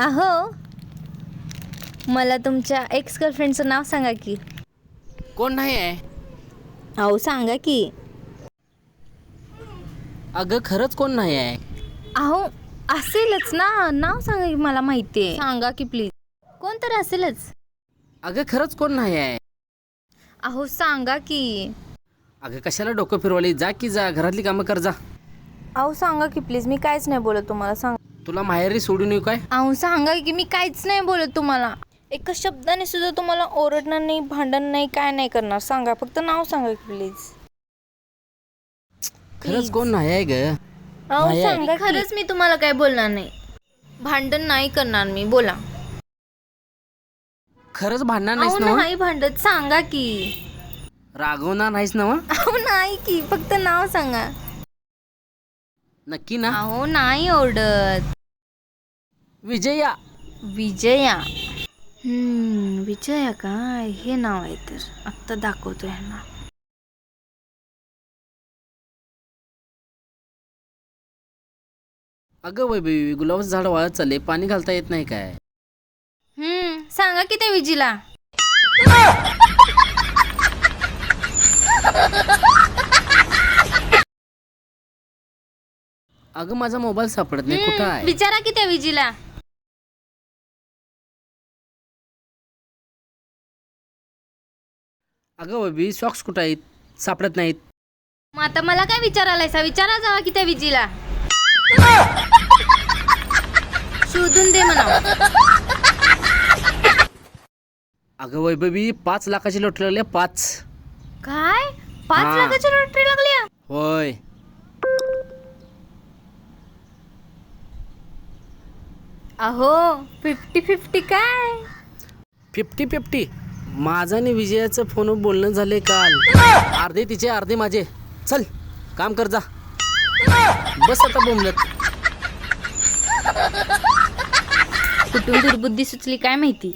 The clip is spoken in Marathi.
अहो मला तुमच्या एक्स गर्लफ्रेंडचं नाव सांगा की. कोण नाही आहे? अहो सांगा की. अगं खरंच कोण नाही आहे? अहो असेलच ना. नाव सांगा की मला माहिती आहे. सांगा की प्लीज कोण तर असेलच. अगं खरंच कोण नाही आहे? अहो सांगा की. अगं कशाला डोकं फिरवली? जा की जा घरातली कामं कर जा. अहो सांगा की प्लीज मी काहीच नाही बोलत तुम्हाला. सांग. तुला माहेरी सोडून येऊ काय? अहो सांगा की मी काहीच नाही बोलत तुम्हाला. एका शब्दाने सुद्धा तुम्हाला ओरडणार नाही भांडण नाही काय नाही करणार. सांगा फक्त नाव सांगा की प्लीज खरंच कोण नाही आहे ग. अहो नाही. सांगा खरंच मी तुम्हाला काय बोलणार नाही. भांडण नाही करणार मी. बोला. खरंच भांडणार अहो नाहीस ना नाही भांडत. सांगा की. रागवणार नाहीस ना अहो नाही की. फक्त नाव सांगा. नक्की ना? अहो नाही ओरडत. विजया. विजया? हम्म विजया काय? हे नाव आहे तर. आत्ता दाखवतो ह्यांना अगं वैभवी गुलाबाचं झाड वाळत चालले पाणी घालता येत नाही काय? हम्म सांगा की त्या विजीला. अगं माझा मोबाईल सापडत नाही. कुठं हम्म, आहे? विचारा की त्या विजीला. अगं वैभवी सॉक्स कुठं आहेत? सापडत नाहीत. मग आता मला काय विचारायलायसा? विचारा जावा की त्या विजीला. शोधून दे म्हणा अगं वैभवी पाच लाखाची लॉटरी लागली आहे, पाच. काय? पाच. लाखाची लॉटरी लागली? होय. अहो फिफ्टी फिफ्टी काय? फिफ्टी फिफ्टी माझं आणि विजयाचं फोनवर बोलणं झाले काल. अर्धे तिचे अर्धे माझे. चल काम कर जा. बस आता बोंबलत. कुठून दुर्बुद्धी सुचली काय माहिती?